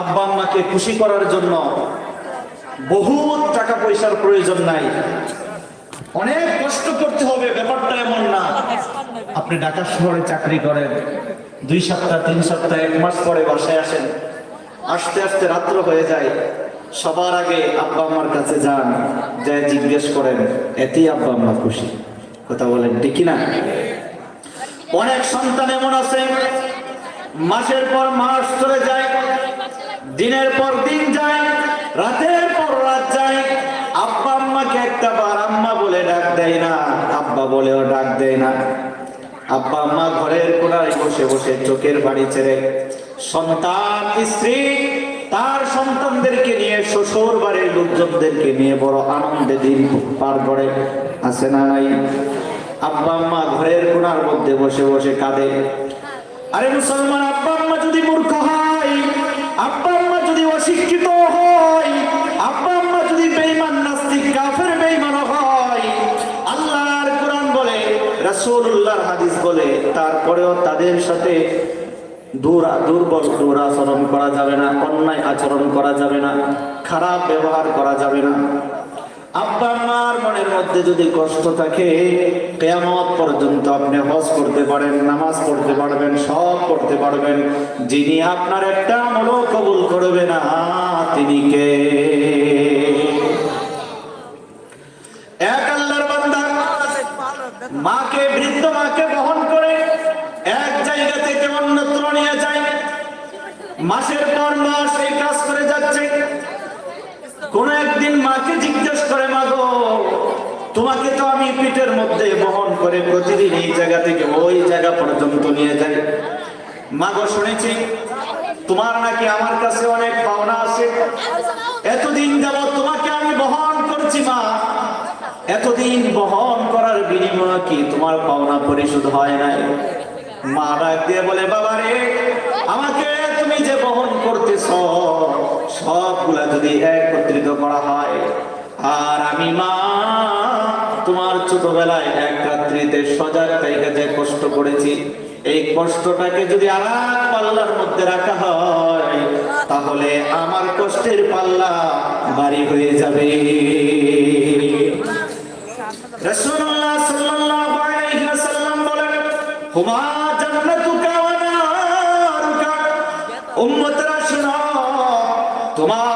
আব্বা আম্মাকে খুশি করার জন্য বহুত টাকা পয়সার প্রয়োজন নাই। অনেক কষ্ট করতে হবে, ব্যাপারটা এমন না। আপনি ঢাকা শহরে চাকরি করেন, দুই সপ্তাহ, তিন সপ্তাহ, এক মাস পরে বাসায় আসেন। আস্তে আস্তে রাত্র হয়ে যায়। সবার আগে আব্বা আম্মার কাছে যান যা জিজ্ঞেস করেন, এতেই আব্বা আম্মা খুশি? কথা বলেন, ঠিক না অনেক সন্তান এমন আছে, মাসের পর মাস চলে যায় দিনের পর দিন যায়, রাতের পর রাত যায়। আব্বা আম্মাকে একটা বার আম্মা বলে ডাক দেয় না, আব্বা বলেও ডাক দেয় না। আব্বা আম্মা ঘরের কোনায় বসে বসে চোখের বাড়ি ছেড়ে সন্তান, স্ত্রী, তার সন্তানদেরকে নিয়ে শ্বশুর বাড়ির লোকজনদেরকে নিয়ে বড় আনন্দে দিন পার করে। আছে না নাই? আব্বা আম্মা ঘরের কোনার মধ্যে বসে বসে কাঁদে। আরে মুসলমান, আব্বা আম্মা যদি মূর্খ হয় আব্বা আম্মা যদি অশিক্ষিত হয়, আব্বা আম্মা যদি বেঈমান নাস্তিক, কাফের বেঈমান হয়, আল্লাহর কোরআন বলে, রাসূলুল্লাহর হাদিস বলে, তারপরেও তাদের সাথে দূরা, দুর্বল দূর আচরণ করা যাবে না, অন্যায় আচরণ করা যাবে না, খারাপ ব্যবহার করা যাবে না। আব্বা মধ্যে যদি কষ্ট থাকে, কেয়ামত পর্যন্ত আপনি হজ করতে পারেন নামাজ পড়তে পারবেন, সব করতে পারবেন। যিনি আপনার একটা আমলও কবুল করবে না, তিনি কে? এক আল্লাহর বান্দা মাকে, বৃদ্ধ মাকে বহন করে এক জায়গা থেকে অন্যত্র নিয়ে যায়। মাসের পর মাস এই কাজ করে যাচ্ছে। কোন একদিন মাকে জিজ্ঞেস করে, মাগো তোমাকে তো আমি পিঠের মধ্যে বহন করে প্রতিদিন এই জায়গা থেকে ওই জায়গা পর্যন্ত নিয়ে যাই। মাগো, শুনেছি? তোমার নাকি আমার কাছে অনেক পাওনা আছে। এতদিন যাব তোমাকে আমি বহন করছি, মা। এতদিন বহন করার বিনিময়ে কি তোমার পাওনা পরিশোধ হয় নাই? মা ডাক দিয়ে বলে, বাবা রে, আমাকে তুমি যে বহন করতেছ, সবগুলা যদি একত্রিত করা হয়, আর আমি মা তোমার ছোটবেলায় এক রাত্রিতে সজাগ তাইকে যে কষ্ট করেছি, এই কষ্টটাকে যদি আর পাল্লার মধ্যে রাখা হয়, তাহলে আমার কষ্টের পাল্লা বাড়ি হয়ে যাবে। তোমার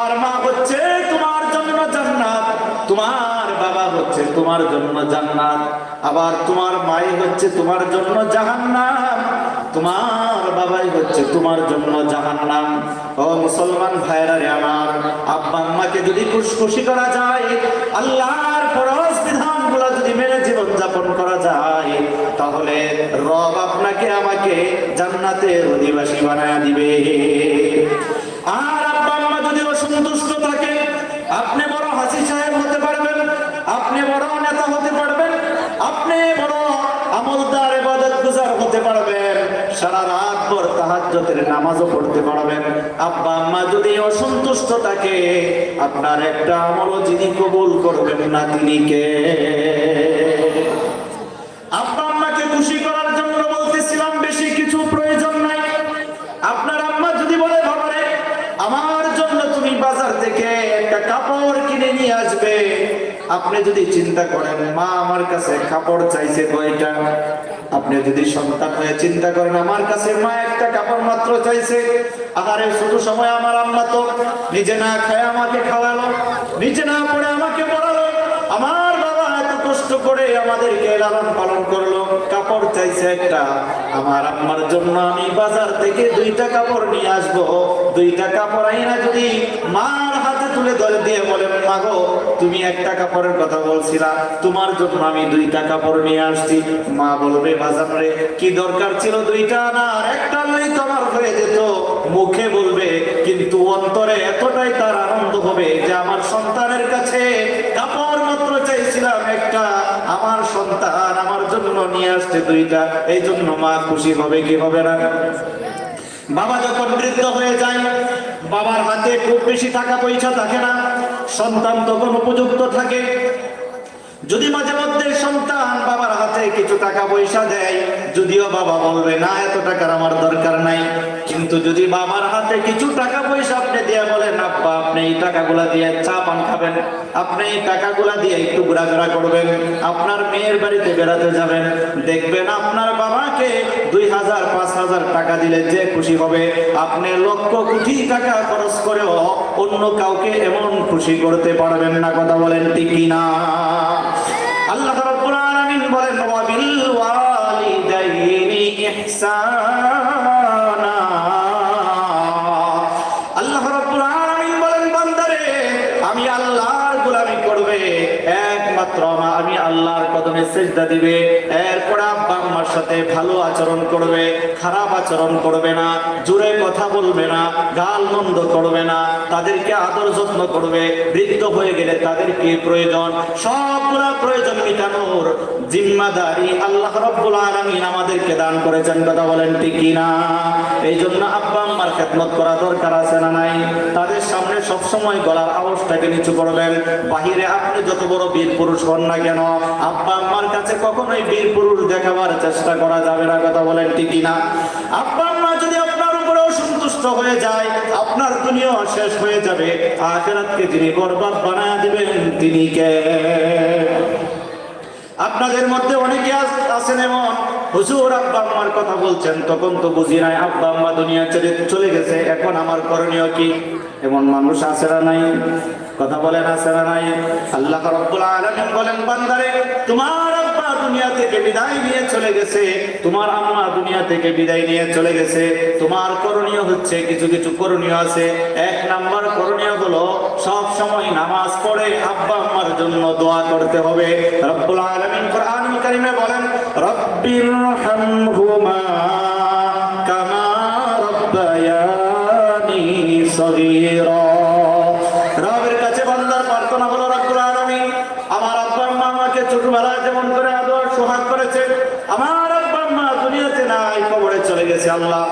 হচ্ছে তোমার জন্য জান্নাত, আবার তোমার মাই হচ্ছে তোমার জন্য জাহান্নাম, তোমার বাবাই হচ্ছে তোমার জন্য জাহান্নাম। ও মুসলমান ভাইরা রে আমার, আব্বা আম্মাকে যদি খুশখুশি করা যায়, আল্লাহর ফরজ বিধানগুলো যদি মেনে জীবন যাপন করা যায়, তাহলে রব আপনাকে আমাকে জান্নাতের অধিবাসী বানায় দিবে। আর আব্বা আম্মা যদি অসন্তুষ্ট থাকে, আপনি বড় হাসি সাহেব হতে পারবেন আপনি বড় নেতা হতে পারবেন, আপনি বড় আমলদার এবাদত গুজার হতে পারবেন, সারা রাত ভর তাহাজ্জতের নামাজও পড়তে পারবেন। আব্বা আম্মা যদি অসন্তুষ্ট থাকে, আপনার একটা আমলও যিনি কবুল করবেন না তিনি কে? আপনি যদি চিন্তা করেন, মা আমার কাছে কাপড় চাইছে কয়টা? আপনি যদি সন্তান হয়ে চিন্তা করেন, আমার কাছে মা একটা কাপড় মাত্র চাইছে। আহারে, শুধু সময় আমার আম্মা তো নিজে না খায় আমাকে খাওয়ালো, নিজে না পড়ে আমাকে পড়ালো। আমার বাবা এত কষ্ট করে আমাদেরকে লালন পালন করল, কাপড় চাইছে একটা। আমার আম্মার জন্য আমি বাজার থেকে দুইটা কাপড় নিয়ে আসব। দুইটা কাপড় আইনা যদি হাতে তুলে ধরে দিয়ে বলেন মাগো, তুমি একটা কাপড়ের কথা বলছিলা, তোমার জন্য আমি দুইটা কাপড় নিয়ে আসছি। মা বলবে বাজার কি দরকার ছিল দুইটা না একটা তোমার হয়ে যেত? মুখে বলবে, কিন্তু অন্তরে এতটাই তার আনন্দ হবে যে আমার সন্তানের কাছে কাপড় মাত্র চাইছিলাম একটা, আমার সন্তান আমার জন্য নিয়ে আসছে দুইটা এই জন্য মা খুশি হবে কি হবে না? বাবা যখন বৃদ্ধ হয়ে যায়, বাবার হাতে খুব বেশি টাকা পয়সা থাকে না, সন্তান তখন উপযুক্ত থাকে। যদি মাঝে মধ্যে সন্তান বাবার হাতে কিছু টাকা পয়সা দেয় যদিও বাবা বলবে, না, এত টাকার আমার দরকার নাই। কিন্তু যদি বাবার হাতে কিছু টাকা পয়সা আপনি দিয়ে বলেন, আব্বা, আপনি এই টাকাগুলা দিয়ে চা পান খাবেন। আপনি এই টাকাগুলা দিয়ে একটু ঘোরাফেরা করবেন। আপনার মেয়ের বাড়িতে বেড়াতে যাবেন। দেখবেন আপনার বাবাকে দুই হাজার, পাঁচ হাজার টাকা দিলে যে খুশি হবে। আপনি লক্ষ কোটি টাকা খরচ করেও অন্য কাউকে এমন খুশি করতে পারবেন না। কথা বলেন ঠিক কিনা? আল্লাহ বলেন ইহসানা। আল্লাহ রাব্বুল আলামিন আমি আল্লাহর গোলামি করবে। একমাত্র আমি আল্লাহর কদমে সেজদা দিবে। এরপর সাথে ভালো আচরণ করবে, খারাপ আচরণ করবে না, জোরে কথা বলবে না, গাল মন্দ করবে না, তাদেরকে আদর যত্ন করবে, বৃদ্ধ হয়ে গেলে তাদের কি প্রয়োজন? সবগুলা প্রয়োজন মিটানোর জিম্মাদারি আল্লাহ রব্বুল আলামিন আমাদেরকে দান করেছেন, কথা বলেন ঠিক কিনা? এই জন্য আব্বা আম্মার খেদমত করা দরকার আছে না নাই? তাদের সামনে সব সময় গলার আওয়াজটাকে নিচু করবেন। বাহিরে আপনি যত বড় বীর পুরুষ হন না কেন, আব্বা আম্মার কাছে কখনোই বীর পুরুষ দেখাবার চেষ্টা করা যাবে না, কথা বলেন ঠিক কিনা? আব্বা আম্মা যদি আপনার উপরে অসন্তুষ্ট হয়ে যায়, আপনার দুনিয়া শেষ হয়ে যাবে, আখেরাতকে যিনি বরবাদ বানায় দিবেন, তিনি কে? আপনাদের মধ্যে অনেকে আছেন এমন, হুজুর আব্বা আম্মার কথা বলছেন, তখন তো বুঝি নাই, আব্বা আম্মা দুনিয়া ছেড়ে চলে গেছে, এখন আমার করণীয় কি? এমন মানুষ আছে না নাই? কথা বলেন, আছে না নাই? আল্লাহ রাব্বুল আলামিন বলেন, বান্দারে, তোমার দুনিয়া থেকে বিদায় নিয়ে চলে গেছে, তোমার আম্মা দুনিয়া থেকে বিদায় নিয়ে চলে গেছে। তোমার করণীয় হচ্ছে, কিছু কিছু করণীয় আছে। এক নাম্বার করণীয় হলো, সব সময় নামাজ পড়ে আব্বা আম্মার জন্য দোয়া করতে হবে। রব্বুল আলামিন কোরআনুল কারীমে বলেন, রব্বির হামহুমা কামা রব্বায়ানি সগীরা রবের কাছে বান্দার প্রার্থনা হলো রব্বুল আলামিন আমার আব্বা আম্মা আমাকে ছোটবেলায় যেমন করে আদর সোহাগ করেছে আমার আব্বা আম্মা দুনিয়াতে নাই কবরে চলে গেছে আল্লাহ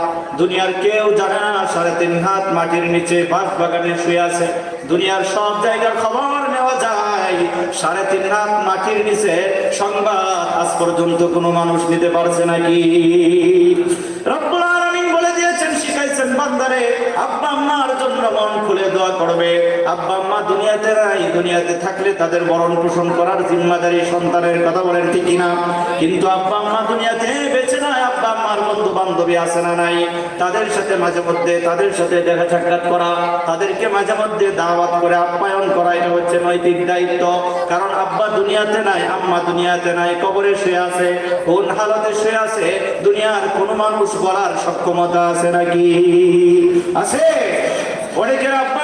দুনিয়ার কেউ জানে না, সাড়ে তিন হাত মাটির নিচে বাঁশ বাগানে শুয়ে আছে। দুনিয়ার সব জায়গার খবর নেওয়া যায়, সাড়ে তিন হাত মাটির নিচে সংবাদ আজ পর্যন্ত কোনো মানুষ নিতে পারছে নাকি? বলে দিয়েছেন, শিখাইছেন আব্বা খুলে আম্মা দুনিয়াতে দুনিয়াতে থাকলে তাদের পোষণ করার সন্তানের কথা বলেন ঠিক কিনা? কিন্তু আব্বা আম্মা দুনিয়াতে বেঁচে নাই বান্ধবী আছে না নাই, তাদের সাথে মাঝে মধ্যে, তাদের সাথে দেখা সাক্ষাৎ করা, তাদেরকে মাঝে মধ্যে দাওয়াত করে আপ্যায়ন করা, এটা হচ্ছে নৈতিক দায়িত্ব। কারণ আব্বা দুনিয়াতে নাই, আম্মা দুনিয়াতে নাই, কবরে শুয়ে আছে, কোন হালতে শুয়ে আছে, দুনিয়ার কোন মানুষ বলার সক্ষমতা আছে নাকি? আছে? অনেকের আব্বা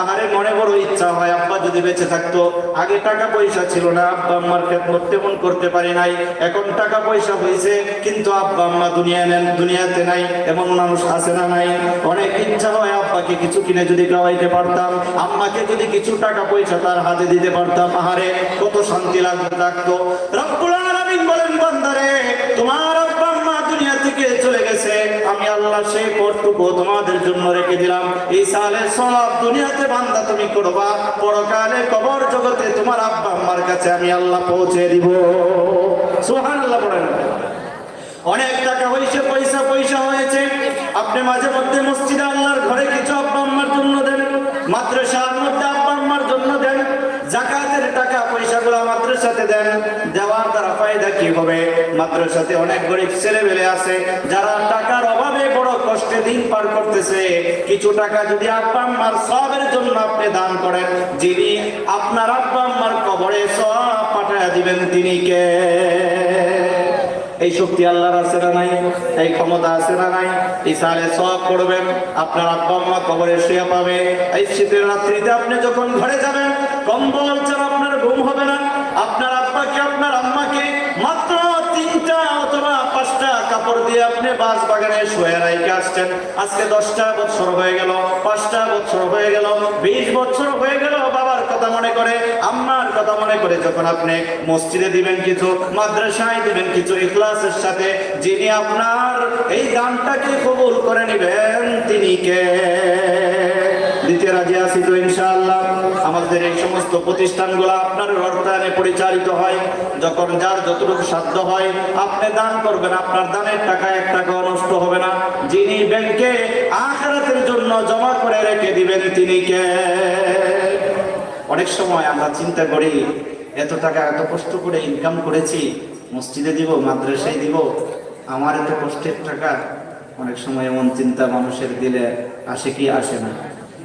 আহারে মনে বড় ইচ্ছা হয়, আব্বা যদি বেঁচে থাকতো, আগে টাকা পয়সা ছিল না, আব্বা আম্মার খেদমত তেমন করতে পারি নাই। এখন টাকা পয়সা হয়েছে, কিন্তু আব্বা আম্মা দুনিয়া নেন, দুনিয়াতে নাই, এমন মানুষ আছে না নাই। অনেক ইচ্ছা হয় আব্বাকে কিছু কিনে যদি খাওয়াইতে পারতাম, আম্মাকে যদি কিছু টাকা পয়সা তার হাতে দিতে পারতাম। আহারে, কত শান্তি লাগতো রব্বুল আলামিন বলেন, বান্দারে, তোমার আব্বা আম্মা দুনিয়া থেকে চলে গেছে আমি আল্লাহ সেই পরটুকু তোমাদের জন্য রেখে দিলাম। এই সালে দুনিয়াতে বান্দা তুমি করবা, পরকালে কবর জগতে তোমার আব্বা কাছে আমি আল্লাহ পৌঁছে দিব। সুবহানাল্লাহ বলেন অনেক টাকা হয়েছে পয়সা পয়সা হয়েছে। আপনি মাঝে মধ্যে মসজিদে আল্লাহর ঘরে কিছু আব্বা আম্মার জন্য দেন। মাদ্রাসার মধ্যে আব্বা আম্মার জন্য দেন জাকাতের টাকা পয়সাগুলো মাদ্রাসাতে দেন, দেওয়ার দ্বারা ফায়দা কি হবে? মাদ্রাসাতে অনেক গরিব ছেলেবেলে আছে, যারা টাকার অভাবে বড় কষ্টে দিন পার করতেছে। কিছু টাকা যদি আব্বা আম্মার সবের জন্য আপনি দান করেন, যিনি আপনার আব্বা আম্মার কবরে সব পাঠায় দিবেন, তিনি কে? এই শক্তি আল্লাহর আছে না নাই? এই ক্ষমতা আছে না নাই? এই সালে সব করবেন, আপনার আব্বা আম্মা কবরে শুয়ে পাবে। এই শীতের রাত্রিতে আপনি যখন ঘরে যাবেন, কম্বল ছাড়া আপনার ঘুম হবে না। আপনার আব্বাকে, আপনার আম্মাকে মাত্র তিনটা অথবা পাঁচটা কাপড় দিয়ে আপনি বাস বাগানে শুয়ে রাইকে আসছেন। আজকে দশটা বছর হয়ে গেল, পাঁচটা বছর হয়ে গেল, বিশ বছর হয়ে গেল কথা মনে করে, আম্মার কথা মনে করে যখন আপনি মসজিদে দিবেন কিছু, মাদ্রাসায় দিবেন কিছু ইখলাসের সাথে, যিনি আপনার এই দানটাকে কবুল করে নেবেন, তিনি কে? রাজি তো ইনশাআল্লাহ। আমাদের এই সমস্ত প্রতিষ্ঠানগুলো আপনার অর্থায়নে পরিচালিত হয়। যখন যার যতটুকু সাধ্য হয়, আপনি দান করবেন। আপনার দানের টাকা এক টাকা নষ্ট হবে না। যিনি ব্যাংকে আখরাতের জন্য জমা করে রেখে দিবেন, তিনি কে? অনেক সময় আমরা চিন্তা করি, এত টাকা, এত কষ্ট করে ইনকাম করেছি, মসজিদে দিব, মাদ্রাসায় দিব, আমার এত কষ্টের টাকা। অনেক সময় এমন চিন্তা মানুষের দিলে আসে কি আসে না।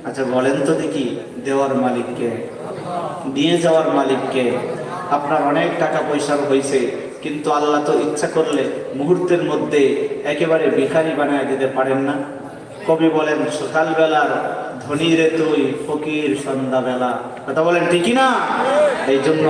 আচ্ছা বলেন তো দেখি, দেওয়ার মালিককে দিয়ে যাওয়ার মালিককে আপনার অনেক টাকা পয়সা হয়েছে কিন্তু আল্লাহ তো ইচ্ছা করলে মুহূর্তের মধ্যে একেবারে ভিখারি বানায় দিতে পারেন না। কবি বলেন, সকালবেলার ধনী রে তুই, ফকির সন্ধ্যাবেলা। কথা বলেন ঠিকই না এই জন্য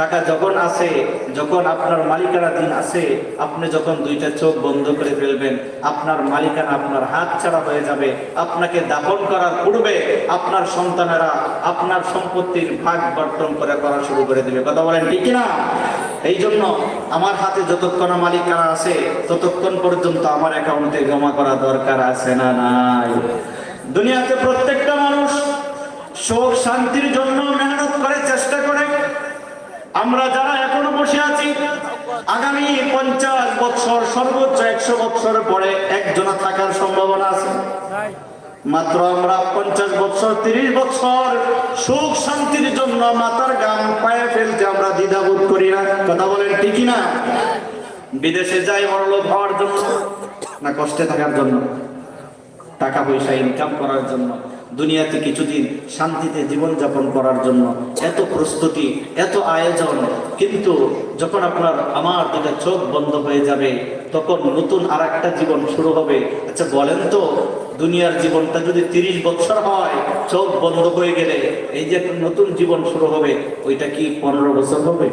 টাকা যখন আসে, যখন আপনার মালিকানা দিন আসে, আপনি যখন দুইটা চোখ বন্ধ করে ফেলবেন, আপনার মালিকানা আপনার হাত ছাড়া হয়ে যাবে। আপনাকে দাফন করার পূর্বে আপনার সন্তানেরা আপনার সম্পত্তির ভাগ বর্তন করে করা শুরু করে দেবে। কথা বলেন ঠিকই না এই জন্য আমার হাতে যতক্ষণ মালিকানা আছে, ততক্ষণ পর্যন্ত আমার অ্যাকাউন্টে জমা করা দরকার আছে না নাই। দুনিয়াতে প্রত্যেকটা মানুষ সুখ শান্তির জন্য মেহনত করে চেষ্টা করে। আমরা যারা এখনও বসে আছি, আগামী পঞ্চাশ বছর, সর্বোচ্চ একশো বছর পরে একজনা থাকার সম্ভাবনা আছে। মাত্র আমরা পঞ্চাশ বছর, তিরিশ বছর সুখ শান্তির জন্য মাতার গাম পায়ে ফেলতে আমরা দ্বিধাবোধ করি না কথা বলেন ঠিকই না? বিদেশে যাই বড়লোক হওয়ার জন্য না কষ্টে থাকার জন্য? টাকা পয়সা ইনকাম করার জন্য, দুনিয়াতে কিছুদিন শান্তিতে জীবনযাপন করার জন্য এত প্রস্তুতি, এত আয়োজন, কিন্তু যখন আপনার আমার দুটা চোখ বন্ধ হয়ে যাবে, তখন নতুন আর একটা জীবন শুরু হবে। আচ্ছা বলেন তো, দুনিয়ার জীবনটা যদি তিরিশ বছর হয়, চোখ বন্ধ হয়ে গেলে এই যে একটা নতুন জীবন শুরু হবে, ওইটা কি পনেরো বছর হবে?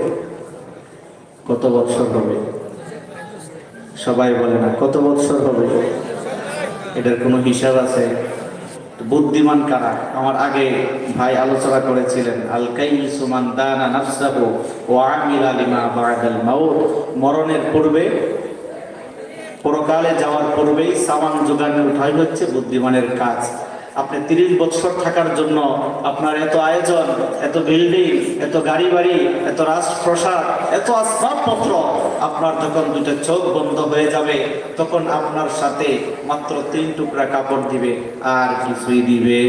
কত বৎসর হবে? সবাই বলে না, কত বৎসর হবে? এটার কোনো হিসাব আছে? বুদ্ধিমান কারা? আমার আগে ভাই আলোচনা করেছিলেন আল কাইসুমান দানা নাফসাহু ওয়া আমিলা লিমা বাদাল মাউত। মরণের পূর্বে, পরকালে যাওয়ার পূর্বেই সামান জোগানে উঠাই হচ্ছে বুদ্ধিমানের কাজ। আপনি তিরিশ বছর থাকার জন্য আপনার এত আয়োজন, এত বিল্ডিং এত গাড়ি বাড়ি এত রাজপ্রসাদ, এত আসবাবপত্র আপনার যখন দুটো চোখ বন্ধ হয়ে যাবে, তখন আপনার সাথে মাত্র তিন টুকরা কাপড় দিবে, আর কিছুই দিবে।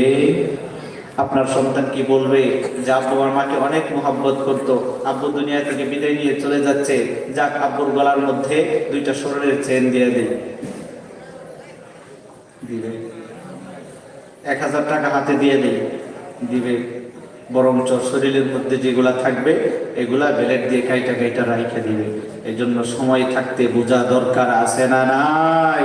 আপনার সন্তান কি বলবে? যে আব্বু আমার মাকে অনেক মোহাব্বত করতো। আব্বু দুনিয়া থেকে বিদায় নিয়ে চলে যাচ্ছে। যাক, আব্বুর গলার মধ্যে দুইটা শরীরের চেন দিয়ে দিই। দিবে। এক হাজার টাকা হাতে দিয়ে দিই দিবে। বরঞ্চ শরীরের মধ্যে যেগুলা থাকবে, এগুলা বেলেট দিয়ে কাইটা কাইটা রাইখে দিবে। এই জন্য সময় থাকতে বোঝা দরকার আছে না নাই?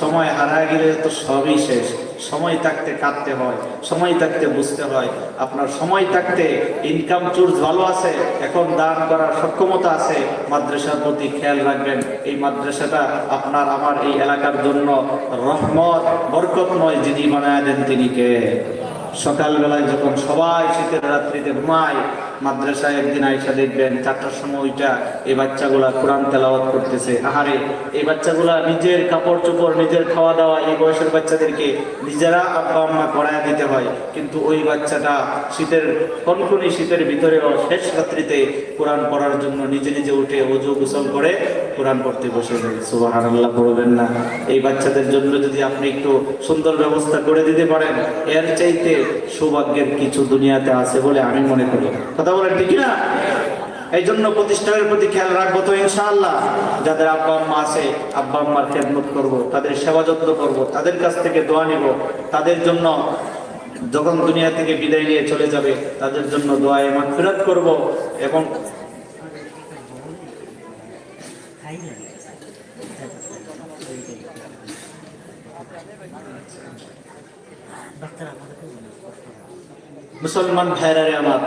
সময় হারা গেলে তো সবই শেষ। সময় থাকতে কাঁদতে হয়, সময় থাকতে বুঝতে হয়। আপনার সময় থাকতে ইনকাম সোর্স ভালো আছে, এখন দান করার সক্ষমতা আছে, মাদ্রাসার প্রতি খেয়াল রাখবেন। এই মাদ্রাসাটা আপনার, আমার এই এলাকার জন্য রহমত, বরকতময় যিনি বানায় দেন তিনি কে? সকালবেলায় যখন সবাই শীতের রাত্রিতে ঘুমায় মাদ্রাসায় একদিন আইসা দেখবেন চারটার সময় ওইটা এই বাচ্চাগুলা কোরআন তেলাওয়াত করতেছে। আহারে, এই বাচ্চাগুলা নিজের কাপড় চোপড়, নিজের খাওয়া দাওয়া এই বয়সের বাচ্চাদেরকে নিজেরা আব্বা আম্মা করায় দিতে হয়। কিন্তু ওই বাচ্চাটা শীতের, কনকনি শীতের ভিতরেও শেষ রাত্রিতে কোরআন পড়ার জন্য নিজে নিজে উঠে অজু গোসল করে কোরআন পড়তে বসে যায়। সুবাহ আল্লাহ পড়বেন না। এই বাচ্চাদের জন্য যদি আপনি একটু সুন্দর ব্যবস্থা করে দিতে পারেন, এর চাইতে সৌভাগ্যের কিছু দুনিয়াতে আছে বলে আমি মনে করি। কথা বলেন ঠিক না এই জন্য প্রতিষ্ঠানের প্রতি খেয়াল রাখব তো ইনশাআল্লাহ। যাদের আব্বা আম্মা আছে, আব্বা আম্মার খেদমত করব, তাদের সেবা যত্ন করব, তাদের কাছ থেকে দোয়া নিব। তাদের জন্য যখন দুনিয়া থেকে বিদায় নিয়ে চলে যাবে, তাদের জন্য দোয়ায় মাগফিরাত করব এবং মুসলমান ভাইরারে আমার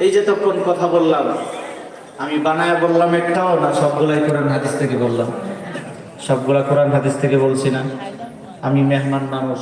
এই যে তখন কথা বললাম, আমি বানায় বললাম একটাও না, সবগুলাই কোরআন হাদিস থেকে বললাম। সবগুলা কোরআন হাদিস থেকে বলছি না। আমি মেহমান মানুষ।